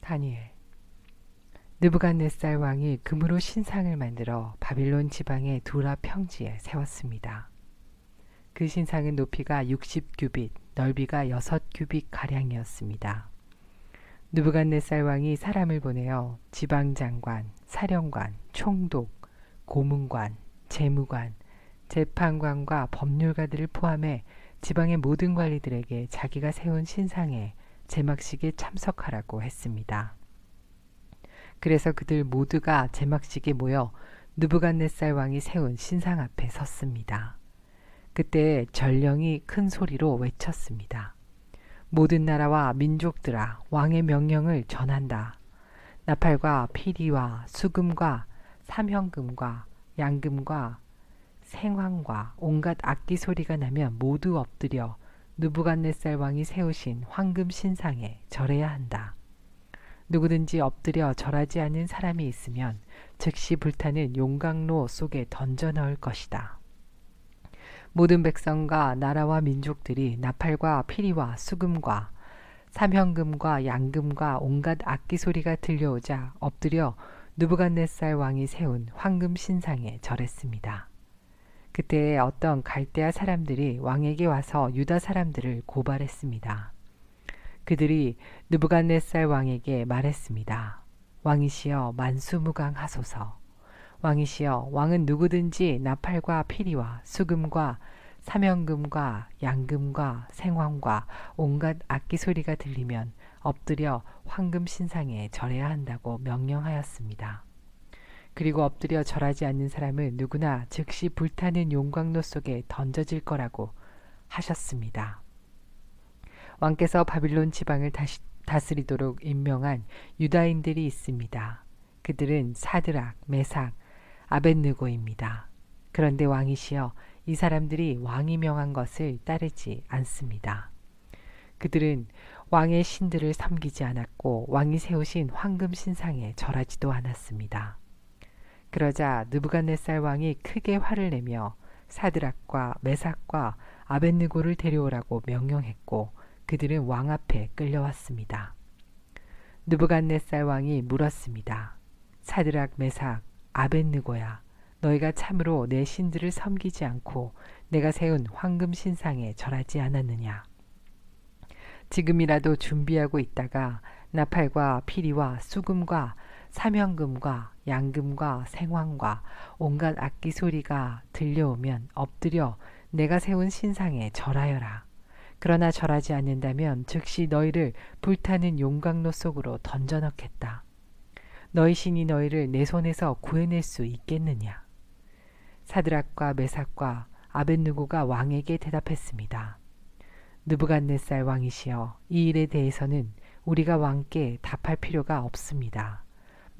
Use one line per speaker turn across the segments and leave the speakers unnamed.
다니엘 느부갓네살 왕이 금으로 신상을 만들어 바빌론 지방의 두라 평지에 세웠습니다. 그 신상은 높이가 60규빗, 넓이가 6규빗 가량이었습니다. 느부갓네살 왕이 사람을 보내어 지방 장관, 사령관, 총독, 고문관, 재무관, 재판관과 법률가들을 포함해 지방의 모든 관리들에게 자기가 세운 신상에 제막식에 참석하라고 했습니다. 그래서 그들 모두가 제막식에 모여 느부갓네살 왕이 세운 신상 앞에 섰습니다. 그때 전령이 큰 소리로 외쳤습니다. 모든 나라와 민족들아 왕의 명령을 전한다. 나팔과 피리와 수금과 삼형금과 양금과 생황과 온갖 악기 소리가 나면 모두 엎드려 느부갓네살 왕이 세우신 황금 신상에 절해야 한다. 누구든지 엎드려 절하지 않는 사람이 있으면 즉시 불타는 용광로 속에 던져 넣을 것이다. 모든 백성과 나라와 민족들이 나팔과 피리와 수금과 삼형금과 양금과 온갖 악기 소리가 들려오자 엎드려 누부갓네살 왕이 세운 황금 신상에 절했습니다. 그때 어떤 갈대아 사람들이 왕에게 와서 유다 사람들을 고발했습니다. 그들이 느부갓네살 왕에게 말했습니다. 왕이시여 만수무강하소서. 왕이시여 왕은 누구든지 나팔과 피리와 수금과 사명금과 양금과 생황과 온갖 악기 소리가 들리면 엎드려 황금 신상에 절해야 한다고 명령하였습니다. 그리고 엎드려 절하지 않는 사람은 누구나 즉시 불타는 용광로 속에 던져질 거라고 하셨습니다. 왕께서 바빌론 지방을 다시 다스리도록 임명한 유다인들이 있습니다. 그들은 사드락, 메삭, 아벤느고입니다. 그런데 왕이시여 이 사람들이 왕이 명한 것을 따르지 않습니다. 그들은 왕의 신들을 섬기지 않았고 왕이 세우신 황금 신상에 절하지도 않았습니다. 그러자 느부갓네살 왕이 크게 화를 내며 사드락과 메삭과 아벤느고를 데려오라고 명령했고 그들은 왕 앞에 끌려왔습니다. 느부갓네살 왕이 물었습니다. 사드락 메삭 아벤느고야 너희가 참으로 내 신들을 섬기지 않고 내가 세운 황금 신상에 절하지 않았느냐 지금이라도 준비하고 있다가 나팔과 피리와 수금과 사명금과 양금과 생황과 온갖 악기 소리가 들려오면 엎드려 내가 세운 신상에 절하여라. 그러나 절하지 않는다면 즉시 너희를 불타는 용광로 속으로 던져 넣겠다. 너희 신이 너희를 내 손에서 구해낼 수 있겠느냐? 사드락과 메삭과 아벤누고가 왕에게 대답했습니다. 느부갓네살 왕이시여 이 일에 대해서는 우리가 왕께 답할 필요가 없습니다.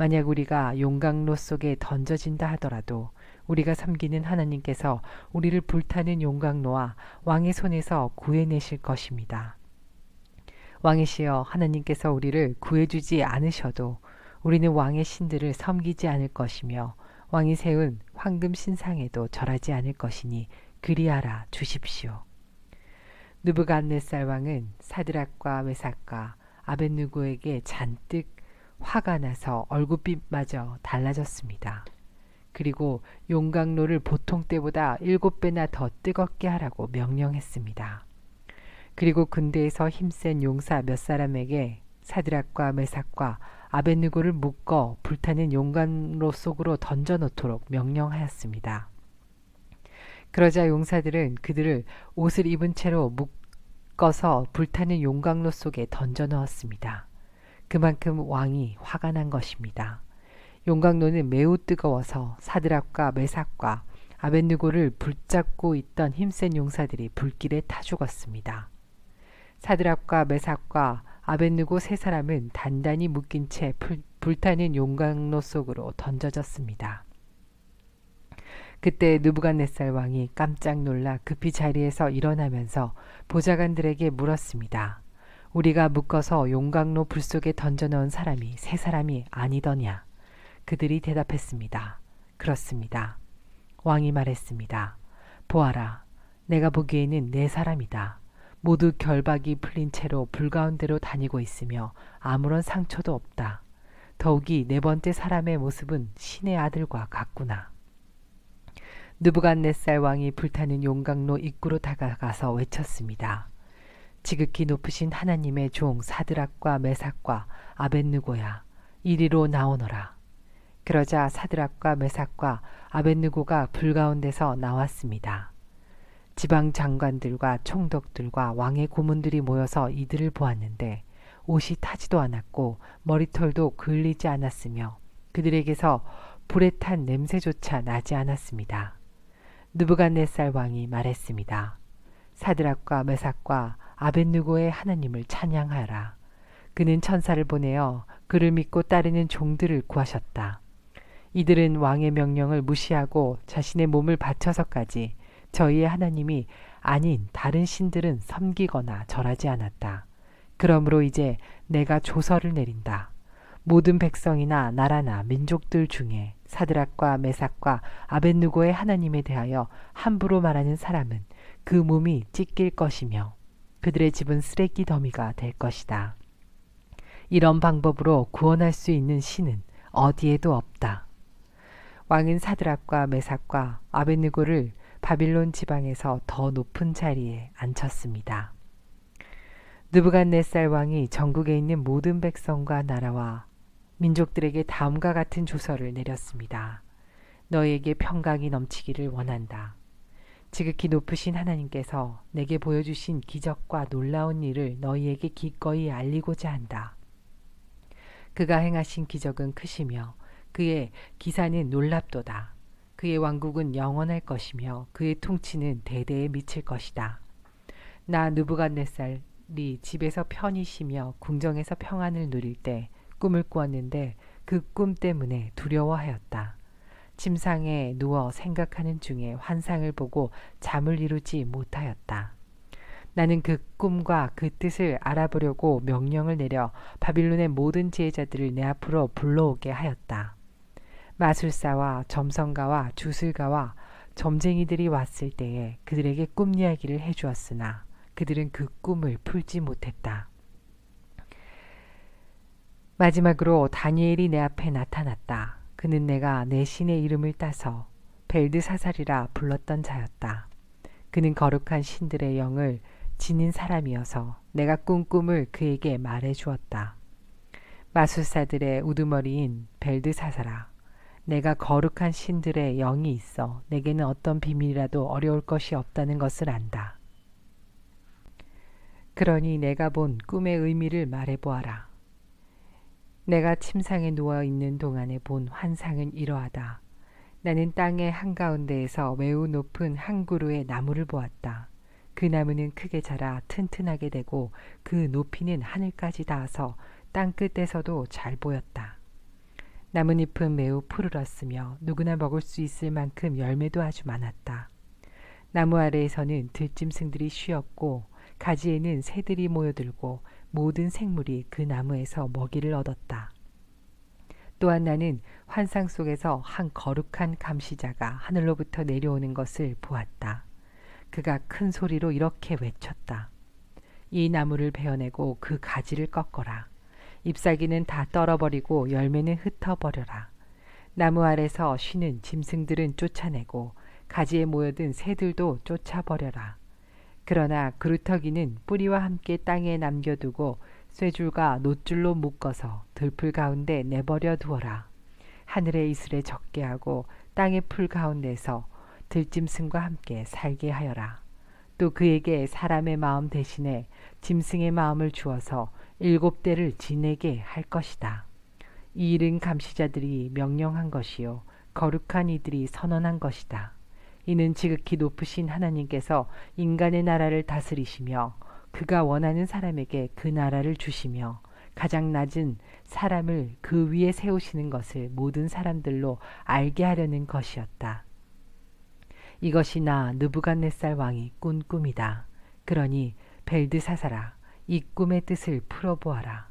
만약 우리가 용광로 속에 던져진다 하더라도 우리가 섬기는 하나님께서 우리를 불타는 용광로와 왕의 손에서 구해내실 것입니다. 왕이시여 하나님께서 우리를 구해주지 않으셔도 우리는 왕의 신들을 섬기지 않을 것이며 왕이 세운 황금 신상에도 절하지 않을 것이니 그리하라 주십시오. 느부갓네살 왕은 사드락과 메삭과 아벤누고에게 잔뜩 화가 나서 얼굴빛마저 달라졌습니다. 그리고 용광로를 보통 때보다 일곱 배나 더 뜨겁게 하라고 명령했습니다. 그리고 군대에서 힘센 용사 몇 사람에게 사드락과 메삭과 아벤누고를 묶어 불타는 용광로 속으로 던져 놓도록 명령하였습니다. 그러자 용사들은 그들을 옷을 입은 채로 묶어서 불타는 용광로 속에 던져 넣었습니다. 그만큼 왕이 화가 난 것입니다. 용광로는 매우 뜨거워서 사드락과 메삭과 아벤누고를 붙잡고 있던 힘센 용사들이 불길에 타 죽었습니다. 사드락과 메삭과 아벤누고 세 사람은 단단히 묶인 채 불, 불타는 용광로 속으로 던져졌습니다. 그때 느부갓네살 왕이 깜짝 놀라 급히 자리에서 일어나면서 보좌관들에게 물었습니다. 우리가 묶어서 용광로 불 속에 던져 넣은 사람이 세 사람이 아니더냐? 그들이 대답했습니다. 그렇습니다. 왕이 말했습니다. 보아라, 내가 보기에는 네 사람이다. 모두 결박이 풀린 채로 불가운데로 다니고 있으며 아무런 상처도 없다. 더욱이 네 번째 사람의 모습은 신의 아들과 같구나. 느부갓네살 왕이 불타는 용광로 입구로 다가가서 외쳤습니다. 지극히 높으신 하나님의 종 사드락과 메삭과 아벤느고야 이리로 나오너라. 그러자 사드락과 메삭과 아벤느고가 불 가운데서 나왔습니다. 지방 장관들과 총독들과 왕의 고문들이 모여서 이들을 보았는데 옷이 타지도 않았고 머리털도 그을리지 않았으며 그들에게서 불에 탄 냄새조차 나지 않았습니다. 느부갓네살 왕이 말했습니다. 사드락과 메삭과 아벤누고의 하나님을 찬양하라. 그는 천사를 보내어 그를 믿고 따르는 종들을 구하셨다. 이들은 왕의 명령을 무시하고 자신의 몸을 바쳐서까지 저희의 하나님이 아닌 다른 신들은 섬기거나 절하지 않았다. 그러므로 이제 내가 조서를 내린다. 모든 백성이나 나라나 민족들 중에 사드락과 메삭과 아벤누고의 하나님에 대하여 함부로 말하는 사람은 그 몸이 찢길 것이며 그들의 집은 쓰레기 더미가 될 것이다. 이런 방법으로 구원할 수 있는 신은 어디에도 없다. 왕은 사드락과 메삭과 아벤누고를 바빌론 지방에서 더 높은 자리에 앉혔습니다. 느부갓네살 왕이 전국에 있는 모든 백성과 나라와 민족들에게 다음과 같은 조서를 내렸습니다. 너에게 평강이 넘치기를 원한다. 지극히 높으신 하나님께서 내게 보여주신 기적과 놀라운 일을 너희에게 기꺼이 알리고자 한다. 그가 행하신 기적은 크시며 그의 기사는 놀랍도다. 그의 왕국은 영원할 것이며 그의 통치는 대대에 미칠 것이다. 나 느부갓네살이 집에서 편히 쉬며 궁정에서 평안을 누릴 때 꿈을 꾸었는데 그 꿈 때문에 두려워하였다. 침상에 누워 생각하는 중에 환상을 보고 잠을 이루지 못하였다. 나는 그 꿈과 그 뜻을 알아보려고 명령을 내려 바빌론의 모든 지혜자들을 내 앞으로 불러오게 하였다. 마술사와 점성가와 주술가와 점쟁이들이 왔을 때에 그들에게 꿈 이야기를 해주었으나 그들은 그 꿈을 풀지 못했다. 마지막으로 다니엘이 내 앞에 나타났다. 그는 내가 내 신의 이름을 따서 벨드사살이라 불렀던 자였다. 그는 거룩한 신들의 영을 지닌 사람이어서 내가 꾼 꿈을 그에게 말해 주었다. 마술사들의 우두머리인 벨드사살아, 내가 거룩한 신들의 영이 있어 내게는 어떤 비밀이라도 어려울 것이 없다는 것을 안다. 그러니 내가 본 꿈의 의미를 말해 보아라. 내가 침상에 누워 있는 동안에 본 환상은 이러하다. 나는 땅의 한가운데에서 매우 높은 한 그루의 나무를 보았다. 그 나무는 크게 자라 튼튼하게 되고 그 높이는 하늘까지 닿아서 땅 끝에서도 잘 보였다. 나뭇잎은 매우 푸르렀으며 누구나 먹을 수 있을 만큼 열매도 아주 많았다. 나무 아래에서는 들짐승들이 쉬었고 가지에는 새들이 모여들고 모든 생물이 그 나무에서 먹이를 얻었다. 또한 나는 환상 속에서 한 거룩한 감시자가 하늘로부터 내려오는 것을 보았다. 그가 큰 소리로 이렇게 외쳤다. 이 나무를 베어내고 그 가지를 꺾어라. 잎사귀는 다 떨어버리고 열매는 흩어버려라. 나무 아래서 쉬는 짐승들은 쫓아내고 가지에 모여든 새들도 쫓아버려라. 그러나 그루터기는 뿌리와 함께 땅에 남겨두고 쇠줄과 노줄로 묶어서 들풀 가운데 내버려 두어라. 하늘의 이슬에 적게 하고 땅의 풀 가운데서 들짐승과 함께 살게 하여라. 또 그에게 사람의 마음 대신에 짐승의 마음을 주어서 일곱 대를 지내게 할 것이다. 이 일은 감시자들이 명령한 것이요 거룩한 이들이 선언한 것이다. 이는 지극히 높으신 하나님께서 인간의 나라를 다스리시며 그가 원하는 사람에게 그 나라를 주시며 가장 낮은 사람을 그 위에 세우시는 것을 모든 사람들로 알게 하려는 것이었다. 이것이 나 느부갓네살 왕이 꾼 꿈이다. 그러니 벨드사사라 이 꿈의 뜻을 풀어보아라.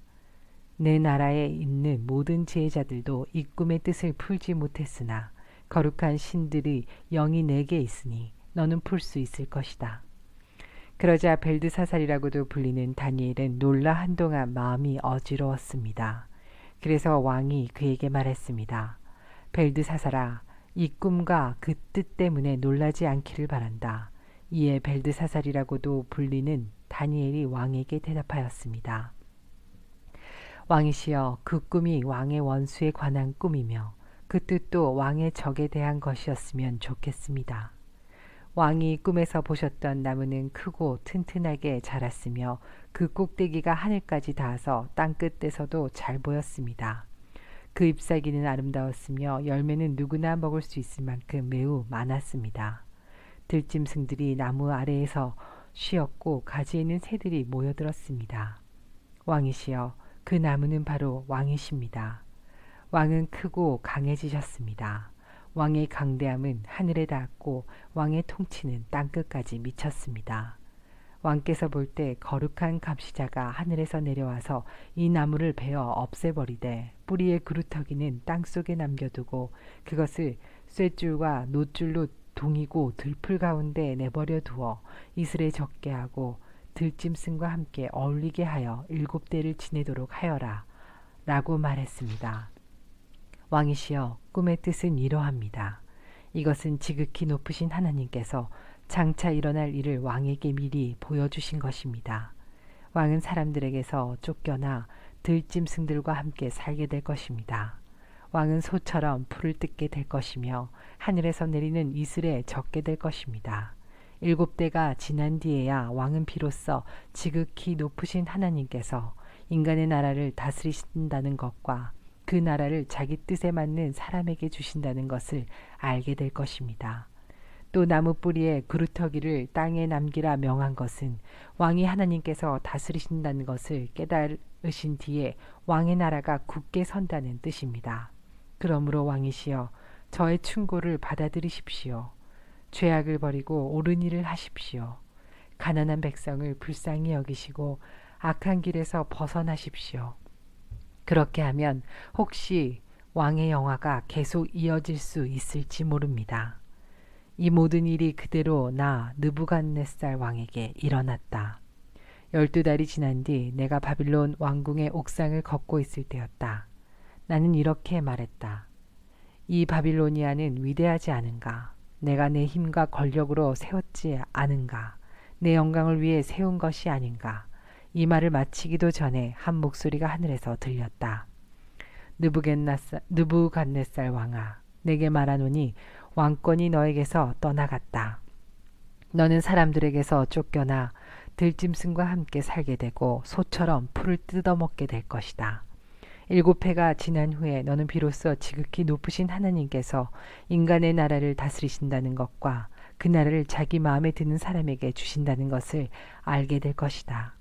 내 나라에 있는 모든 지혜자들도 이 꿈의 뜻을 풀지 못했으나 거룩한 신들이 영이 내게 있으니 너는 풀 수 있을 것이다. 그러자 벨드사살이라고도 불리는 다니엘은 놀라 한동안 마음이 어지러웠습니다. 그래서 왕이 그에게 말했습니다. 벨드사살아, 이 꿈과 그 뜻 때문에 놀라지 않기를 바란다. 이에 벨드사살이라고도 불리는 다니엘이 왕에게 대답하였습니다. 왕이시여, 그 꿈이 왕의 원수에 관한 꿈이며 그 뜻도 왕의 적에 대한 것이었으면 좋겠습니다. 왕이 꿈에서 보셨던 나무는 크고 튼튼하게 자랐으며 그 꼭대기가 하늘까지 닿아서 땅 끝에서도 잘 보였습니다. 그 잎사귀는 아름다웠으며 열매는 누구나 먹을 수 있을 만큼 매우 많았습니다. 들짐승들이 나무 아래에서 쉬었고 가지에는 새들이 모여들었습니다. 왕이시여 그 나무는 바로 왕이십니다. 왕은 크고 강해지셨습니다. 왕의 강대함은 하늘에 닿았고 왕의 통치는 땅끝까지 미쳤습니다. 왕께서 볼 때 거룩한 감시자가 하늘에서 내려와서 이 나무를 베어 없애버리되 뿌리의 그루터기는 땅 속에 남겨두고 그것을 쇠줄과 노줄로 동이고 들풀 가운데 내버려 두어 이슬에 적게 하고 들짐승과 함께 어울리게 하여 일곱 대를 지내도록 하여라 라고 말했습니다. 왕이시여 꿈의 뜻은 이러합니다. 이것은 지극히 높으신 하나님께서 장차 일어날 일을 왕에게 미리 보여주신 것입니다. 왕은 사람들에게서 쫓겨나 들짐승들과 함께 살게 될 것입니다. 왕은 소처럼 풀을 뜯게 될 것이며 하늘에서 내리는 이슬에 적게 될 것입니다. 일곱 대가 지난 뒤에야 왕은 비로소 지극히 높으신 하나님께서 인간의 나라를 다스리신다는 것과 그 나라를 자기 뜻에 맞는 사람에게 주신다는 것을 알게 될 것입니다. 또 나무 뿌리에 그루터기를 땅에 남기라 명한 것은 왕이 하나님께서 다스리신다는 것을 깨달으신 뒤에 왕의 나라가 굳게 선다는 뜻입니다. 그러므로 왕이시여 저의 충고를 받아들이십시오. 죄악을 버리고 옳은 일을 하십시오. 가난한 백성을 불쌍히 여기시고 악한 길에서 벗어나십시오. 그렇게 하면 혹시 왕의 영화가 계속 이어질 수 있을지 모릅니다. 이 모든 일이 그대로 나 느부갓네살 왕에게 일어났다. 열두 달이 지난 뒤 내가 바빌론 왕궁의 옥상을 걷고 있을 때였다. 나는 이렇게 말했다. 이 바빌로니아는 위대하지 않은가? 내가 내 힘과 권력으로 세웠지 않은가? 내 영광을 위해 세운 것이 아닌가? 이 말을 마치기도 전에 한 목소리가 하늘에서 들렸다. 느부갓네살 왕아, 내게 말하노니 왕권이 너에게서 떠나갔다. 너는 사람들에게서 쫓겨나 들짐승과 함께 살게 되고 소처럼 풀을 뜯어먹게 될 것이다. 일곱 해가 지난 후에 너는 비로소 지극히 높으신 하나님께서 인간의 나라를 다스리신다는 것과 그 나라를 자기 마음에 드는 사람에게 주신다는 것을 알게 될 것이다.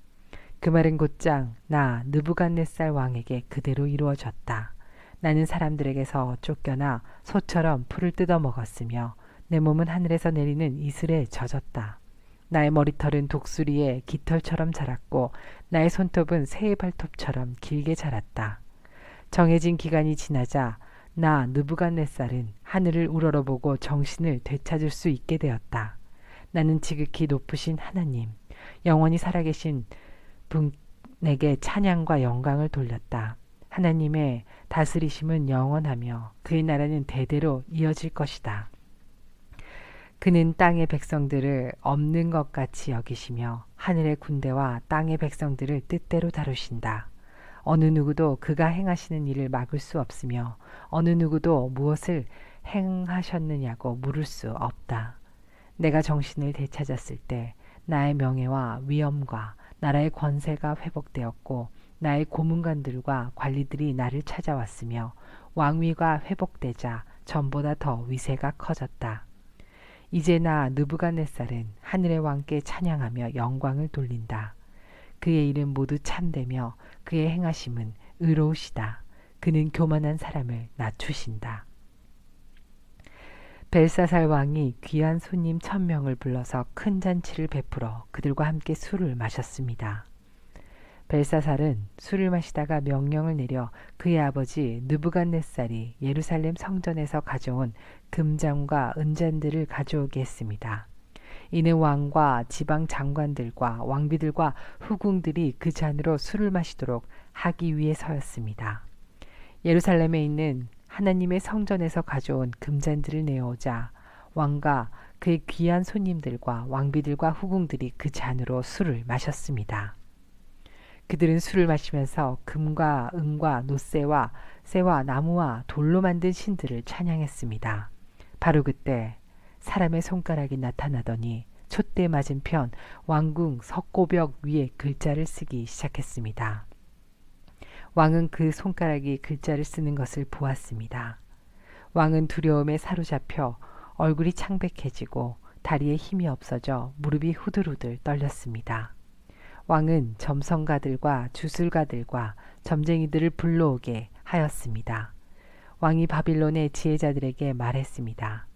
그 말은 곧장 나 느부갓네살 왕에게 그대로 이루어졌다. 나는 사람들에게서 쫓겨나 소처럼 풀을 뜯어 먹었으며 내 몸은 하늘에서 내리는 이슬에 젖었다. 나의 머리털은 독수리의 깃털처럼 자랐고 나의 손톱은 새의 발톱처럼 길게 자랐다. 정해진 기간이 지나자 나 느부갓네살은 하늘을 우러러보고 정신을 되찾을 수 있게 되었다. 나는 지극히 높으신 하나님, 영원히 살아계신 분에게 찬양과 영광을 돌렸다. 하나님의 다스리심은 영원하며 그의 나라는 대대로 이어질 것이다. 그는 땅의 백성들을 없는 것 같이 여기시며 하늘의 군대와 땅의 백성들을 뜻대로 다루신다. 어느 누구도 그가 행하시는 일을 막을 수 없으며 어느 누구도 무엇을 행하셨느냐고 물을 수 없다. 내가 정신을 되찾았을 때 나의 명예와 위엄과 나라의 권세가 회복되었고 나의 고문관들과 관리들이 나를 찾아왔으며 왕위가 회복되자 전보다 더 위세가 커졌다. 이제 나 느부갓네살은 하늘의 왕께 찬양하며 영광을 돌린다. 그의 일은 모두 참되며 그의 행하심은 의로우시다. 그는 교만한 사람을 낮추신다. 벨사살 왕이 귀한 손님 천명을 불러서 큰 잔치를 베풀어 그들과 함께 술을 마셨습니다. 벨사살은 술을 마시다가 명령을 내려 그의 아버지 느부갓네살이 예루살렘 성전에서 가져온 금잔과 은잔들을 가져오게 했습니다. 이는 왕과 지방 장관들과 왕비들과 후궁들이 그 잔으로 술을 마시도록 하기 위해서였습니다. 예루살렘에 있는 하나님의 성전에서 가져온 금잔들을 내어오자 왕과 그의 귀한 손님들과 왕비들과 후궁들이 그 잔으로 술을 마셨습니다. 그들은 술을 마시면서 금과 은과 노쇠와 쇠와 나무와 돌로 만든 신들을 찬양했습니다. 바로 그때 사람의 손가락이 나타나더니 촛대 맞은편 왕궁 석고벽 위에 글자를 쓰기 시작했습니다. 왕은 그 손가락이 글자를 쓰는 것을 보았습니다. 왕은 두려움에 사로잡혀 얼굴이 창백해지고 다리에 힘이 없어져 무릎이 후들후들 떨렸습니다. 왕은 점성가들과 주술가들과 점쟁이들을 불러오게 하였습니다. 왕이 바빌론의 지혜자들에게 말했습니다.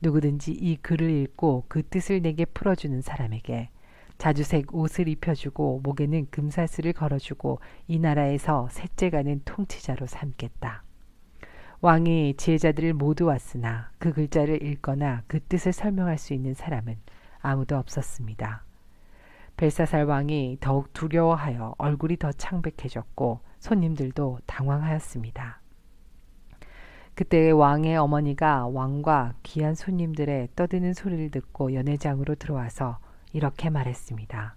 누구든지 이 글을 읽고 그 뜻을 내게 풀어주는 사람에게 자주색 옷을 입혀주고 목에는 금사슬을 걸어주고 이 나라에서 셋째 가는 통치자로 삼겠다. 왕이 지혜자들을 모두 왔으나 그 글자를 읽거나 그 뜻을 설명할 수 있는 사람은 아무도 없었습니다. 벨사살 왕이 더욱 두려워하여 얼굴이 더 창백해졌고 손님들도 당황하였습니다. 그때 왕의 어머니가 왕과 귀한 손님들의 떠드는 소리를 듣고 연회장으로 들어와서 이렇게 말했습니다.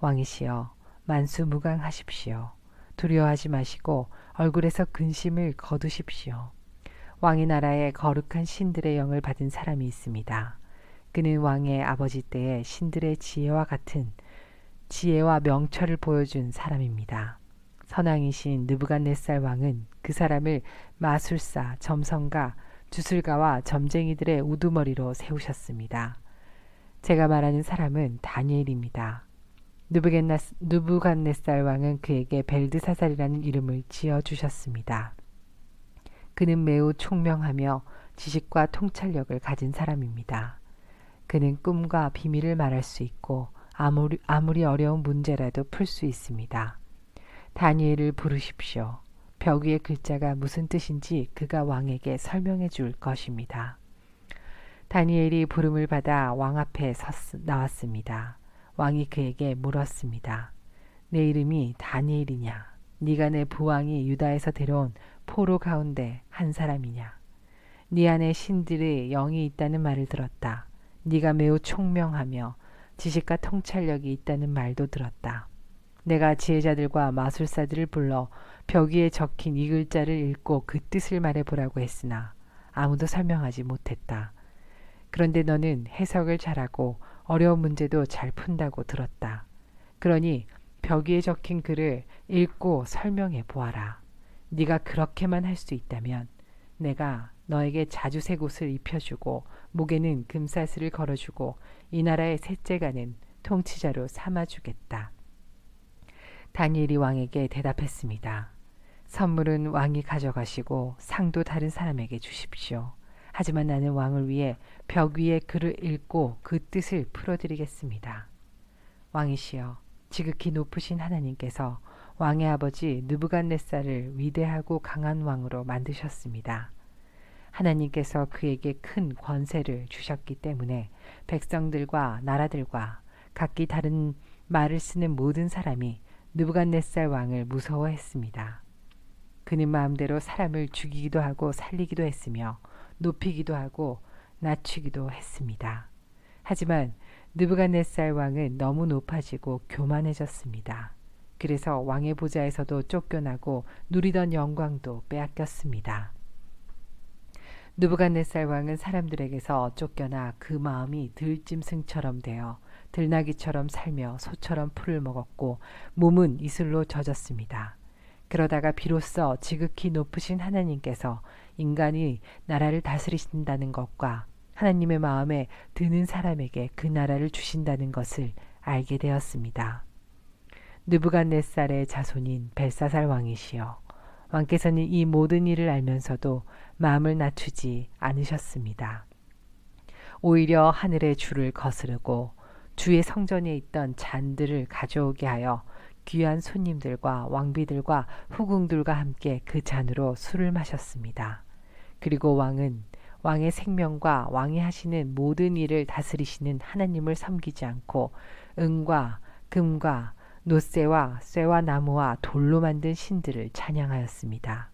왕이시여 만수무강하십시오. 두려워하지 마시고 얼굴에서 근심을 거두십시오. 왕의 나라에 거룩한 신들의 영을 받은 사람이 있습니다. 그는 왕의 아버지 때의 신들의 지혜와 같은 지혜와 명철을 보여준 사람입니다. 선왕이신 느부갓네살 왕은 그 사람을 마술사, 점성가, 주술가와 점쟁이들의 우두머리로 세우셨습니다. 제가 말하는 사람은 다니엘입니다. 누부갓네살 왕은 그에게 벨드사살이라는 이름을 지어 주셨습니다. 그는 매우 총명하며 지식과 통찰력을 가진 사람입니다. 그는 꿈과 비밀을 말할 수 있고 아무리, 아무리 어려운 문제라도 풀 수 있습니다. 다니엘을 부르십시오. 벽 위의 글자가 무슨 뜻인지 그가 왕에게 설명해 줄 것입니다. 다니엘이 부름을 받아 왕 앞에 섰, 나왔습니다. 왕이 그에게 물었습니다. 내 이름이 다니엘이냐? 네가 내 부왕이 유다에서 데려온 포로 가운데 한 사람이냐? 네 안에 신들의 영이 있다는 말을 들었다. 네가 매우 총명하며 지식과 통찰력이 있다는 말도 들었다. 내가 지혜자들과 마술사들을 불러 벽 위에 적힌 이 글자를 읽고 그 뜻을 말해보라고 했으나 아무도 설명하지 못했다. 그런데 너는 해석을 잘하고 어려운 문제도 잘 푼다고 들었다. 그러니 벽 위에 적힌 글을 읽고 설명해 보아라. 네가 그렇게만 할 수 있다면 내가 너에게 자주색 옷을 입혀주고 목에는 금사슬을 걸어주고 이 나라의 셋째가는 통치자로 삼아주겠다. 다니엘이 왕에게 대답했습니다. 선물은 왕이 가져가시고 상도 다른 사람에게 주십시오. 하지만 나는 왕을 위해 벽 위에 글을 읽고 그 뜻을 풀어드리겠습니다. 왕이시여, 지극히 높으신 하나님께서 왕의 아버지 느부갓네살을 위대하고 강한 왕으로 만드셨습니다. 하나님께서 그에게 큰 권세를 주셨기 때문에 백성들과 나라들과 각기 다른 말을 쓰는 모든 사람이 느부갓네살 왕을 무서워했습니다. 그는 마음대로 사람을 죽이기도 하고 살리기도 했으며 높이기도 하고 낮추기도 했습니다. 하지만 느부갓네살 왕은 너무 높아지고 교만해졌습니다. 그래서 왕의 보좌에서도 쫓겨나고 누리던 영광도 빼앗겼습니다. 느부갓네살 왕은 사람들에게서 쫓겨나 그 마음이 들짐승처럼 되어 들나귀처럼 살며 소처럼 풀을 먹었고 몸은 이슬로 젖었습니다. 그러다가 비로소 지극히 높으신 하나님께서 인간이 나라를 다스리신다는 것과 하나님의 마음에 드는 사람에게 그 나라를 주신다는 것을 알게 되었습니다. 느부갓네살의 자손인 벨사살 왕이시여 왕께서는 이 모든 일을 알면서도 마음을 낮추지 않으셨습니다. 오히려 하늘의 주를 거스르고 주의 성전에 있던 잔들을 가져오게 하여 귀한 손님들과 왕비들과 후궁들과 함께 그 잔으로 술을 마셨습니다. 그리고 왕은 왕의 생명과 왕이 하시는 모든 일을 다스리시는 하나님을 섬기지 않고 은과 금과 노쇠와 쇠와 나무와 돌로 만든 신들을 찬양하였습니다.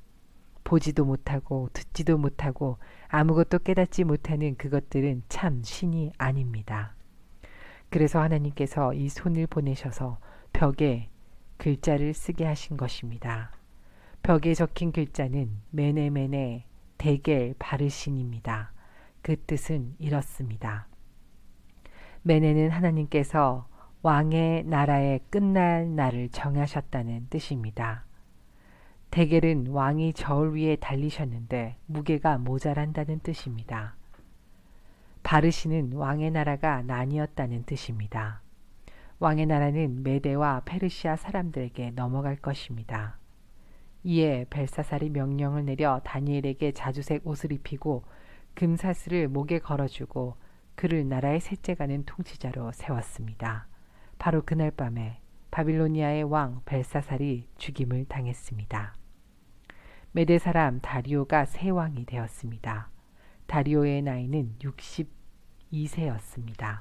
보지도 못하고 듣지도 못하고 아무것도 깨닫지 못하는 그것들은 참 신이 아닙니다. 그래서 하나님께서 이 손을 보내셔서 벽에 글자를 쓰게 하신 것입니다. 벽에 적힌 글자는 메네메네 대겔 바르신입니다. 그 뜻은 이렇습니다. 메네는 하나님께서 왕의 나라의 끝날 날을 정하셨다는 뜻입니다. 대겔은 왕이 저울 위에 달리셨는데 무게가 모자란다는 뜻입니다. 바르시는 왕의 나라가 난이었다는 뜻입니다. 왕의 나라는 메대와 페르시아 사람들에게 넘어갈 것입니다. 이에 벨사살이 명령을 내려 다니엘에게 자주색 옷을 입히고 금사슬을 목에 걸어주고 그를 나라의 셋째 가는 통치자로 세웠습니다. 바로 그날 밤에 바빌로니아의 왕 벨사살이 죽임을 당했습니다. 메대 사람 다리오가 새 왕이 되었습니다. 다리오의 나이는 62세였습니다.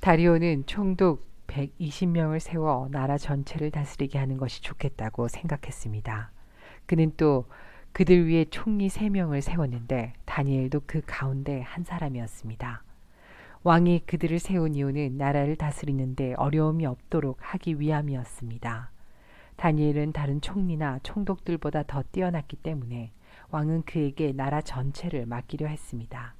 다리오는 총독 120명을 세워 나라 전체를 다스리게 하는 것이 좋겠다고 생각했습니다. 그는 또 그들 위에 총리 3명을 세웠는데 다니엘도 그 가운데 한 사람이었습니다. 왕이 그들을 세운 이유는 나라를 다스리는데 어려움이 없도록 하기 위함이었습니다. 다니엘은 다른 총리나 총독들보다 더 뛰어났기 때문에 왕은 그에게 나라 전체를 맡기려 했습니다.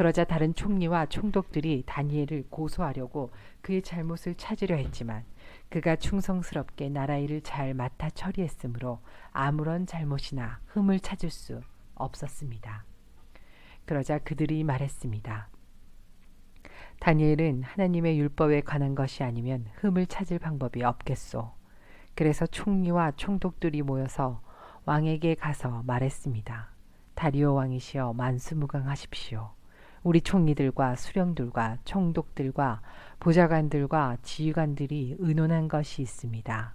그러자 다른 총리와 총독들이 다니엘을 고소하려고 그의 잘못을 찾으려 했지만 그가 충성스럽게 나라 일을 잘 맡아 처리했으므로 아무런 잘못이나 흠을 찾을 수 없었습니다. 그러자 그들이 말했습니다. 다니엘은 하나님의 율법에 관한 것이 아니면 흠을 찾을 방법이 없겠소. 그래서 총리와 총독들이 모여서 왕에게 가서 말했습니다. 다리오 왕이시여 만수무강하십시오. 우리 총리들과 수령들과 총독들과 보좌관들과 지휘관들이 의논한 것이 있습니다.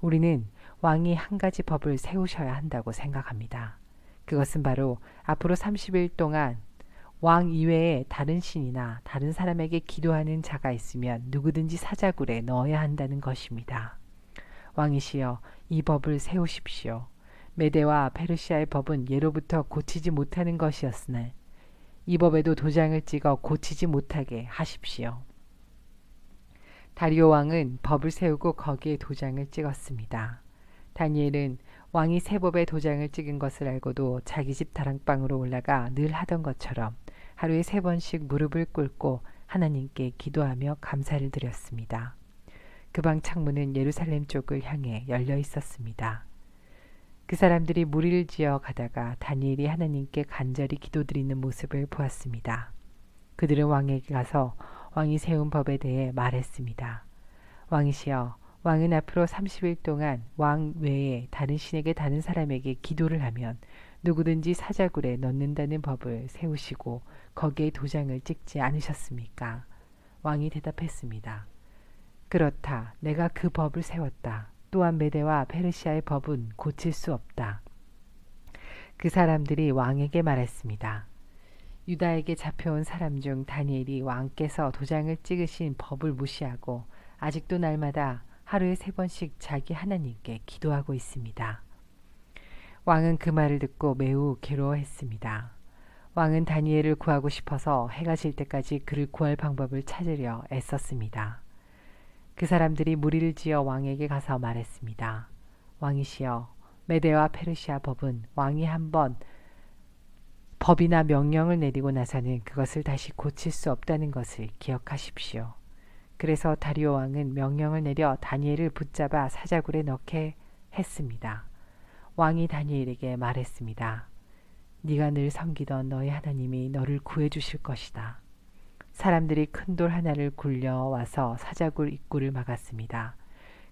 우리는 왕이 한 가지 법을 세우셔야 한다고 생각합니다. 그것은 바로 앞으로 30일 동안 왕 이외에 다른 신이나 다른 사람에게 기도하는 자가 있으면 누구든지 사자굴에 넣어야 한다는 것입니다. 왕이시여 이 법을 세우십시오. 메대와 페르시아의 법은 예로부터 고치지 못하는 것이었으나 이 법에도 도장을 찍어 고치지 못하게 하십시오. 다리오 왕은 법을 세우고 거기에 도장을 찍었습니다. 다니엘은 왕이 새 법에 도장을 찍은 것을 알고도 자기 집 다락방으로 올라가 늘 하던 것처럼 하루에 세 번씩 무릎을 꿇고 하나님께 기도하며 감사를 드렸습니다. 그 방 창문은 예루살렘 쪽을 향해 열려 있었습니다. 그 사람들이 무리를 지어 가다가 다니엘이 하나님께 간절히 기도드리는 모습을 보았습니다. 그들은 왕에게 가서 왕이 세운 법에 대해 말했습니다. 왕이시여, 왕은 앞으로 30일 동안 왕 외에 다른 신에게 다른 사람에게 기도를 하면 누구든지 사자굴에 넣는다는 법을 세우시고 거기에 도장을 찍지 않으셨습니까? 왕이 대답했습니다. 그렇다. 내가 그 법을 세웠다. 또한 메대와 페르시아의 법은 고칠 수 없다. 그 사람들이 왕에게 말했습니다. 유다에게 잡혀온 사람 중 다니엘이 왕께서 도장을 찍으신 법을 무시하고 아직도 날마다 하루에 세 번씩 자기 하나님께 기도하고 있습니다. 왕은 그 말을 듣고 매우 괴로워했습니다. 왕은 다니엘을 구하고 싶어서 해가 질 때까지 그를 구할 방법을 찾으려 애썼습니다. 그 사람들이 무리를 지어 왕에게 가서 말했습니다. 왕이시여, 메대와 페르시아 법은 왕이 한번 법이나 명령을 내리고 나서는 그것을 다시 고칠 수 없다는 것을 기억하십시오. 그래서 다리오 왕은 명령을 내려 다니엘을 붙잡아 사자굴에 넣게 했습니다. 왕이 다니엘에게 말했습니다. 네가 늘 섬기던 너의 하나님이 너를 구해 주실 것이다. 사람들이 큰 돌 하나를 굴려 와서 사자굴 입구를 막았습니다.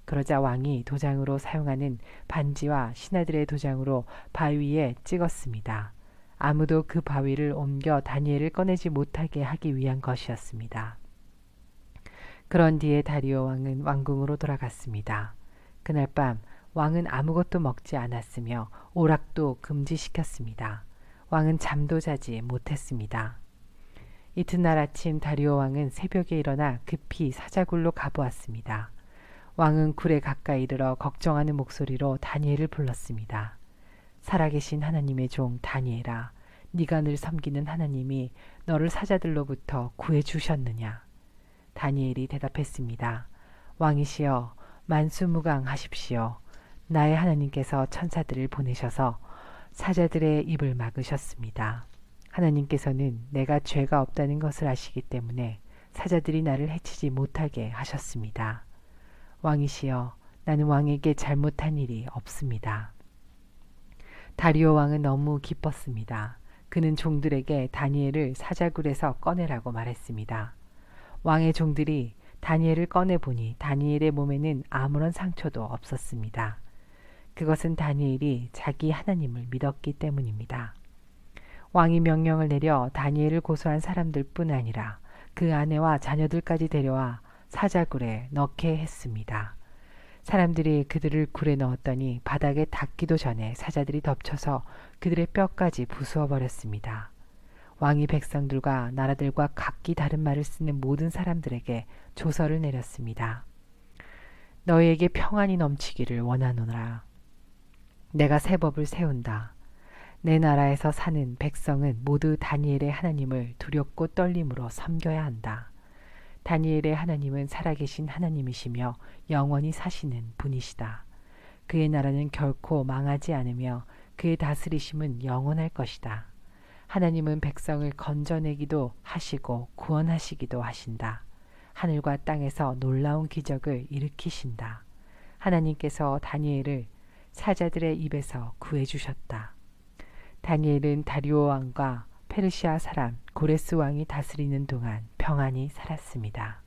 그러자 왕이 도장으로 사용하는 반지와 신하들의 도장으로 바위에 찍었습니다. 아무도 그 바위를 옮겨 다니엘을 꺼내지 못하게 하기 위한 것이었습니다. 그런 뒤에 다리오 왕은 왕궁으로 돌아갔습니다. 그날 밤 왕은 아무것도 먹지 않았으며 오락도 금지시켰습니다. 왕은 잠도 자지 못했습니다. 이튿날 아침 다리오 왕은 새벽에 일어나 급히 사자굴로 가보았습니다. 왕은 굴에 가까이 이르러 걱정하는 목소리로 다니엘을 불렀습니다. 살아계신 하나님의 종 다니엘아, 네가 늘 섬기는 하나님이 너를 사자들로부터 구해 주셨느냐? 다니엘이 대답했습니다. 왕이시여, 만수무강하십시오. 나의 하나님께서 천사들을 보내셔서 사자들의 입을 막으셨습니다. 하나님께서는 내가 죄가 없다는 것을 아시기 때문에 사자들이 나를 해치지 못하게 하셨습니다. 왕이시여, 나는 왕에게 잘못한 일이 없습니다. 다리오 왕은 너무 기뻤습니다. 그는 종들에게 다니엘을 사자굴에서 꺼내라고 말했습니다. 왕의 종들이 다니엘을 꺼내보니 다니엘의 몸에는 아무런 상처도 없었습니다. 그것은 다니엘이 자기 하나님을 믿었기 때문입니다. 왕이 명령을 내려 다니엘을 고소한 사람들 뿐 아니라 그 아내와 자녀들까지 데려와 사자굴에 넣게 했습니다. 사람들이 그들을 굴에 넣었더니 바닥에 닿기도 전에 사자들이 덮쳐서 그들의 뼈까지 부수어 버렸습니다. 왕이 백성들과 나라들과 각기 다른 말을 쓰는 모든 사람들에게 조서를 내렸습니다. 너희에게 평안이 넘치기를 원하노라. 내가 새 법을 세운다. 내 나라에서 사는 백성은 모두 다니엘의 하나님을 두렵고 떨림으로 섬겨야 한다. 다니엘의 하나님은 살아계신 하나님이시며 영원히 사시는 분이시다. 그의 나라는 결코 망하지 않으며 그의 다스리심은 영원할 것이다. 하나님은 백성을 건져내기도 하시고 구원하시기도 하신다. 하늘과 땅에서 놀라운 기적을 일으키신다. 하나님께서 다니엘을 사자들의 입에서 구해주셨다. 다니엘은 다리오 왕과 페르시아 사람 고레스 왕이 다스리는 동안 평안히 살았습니다.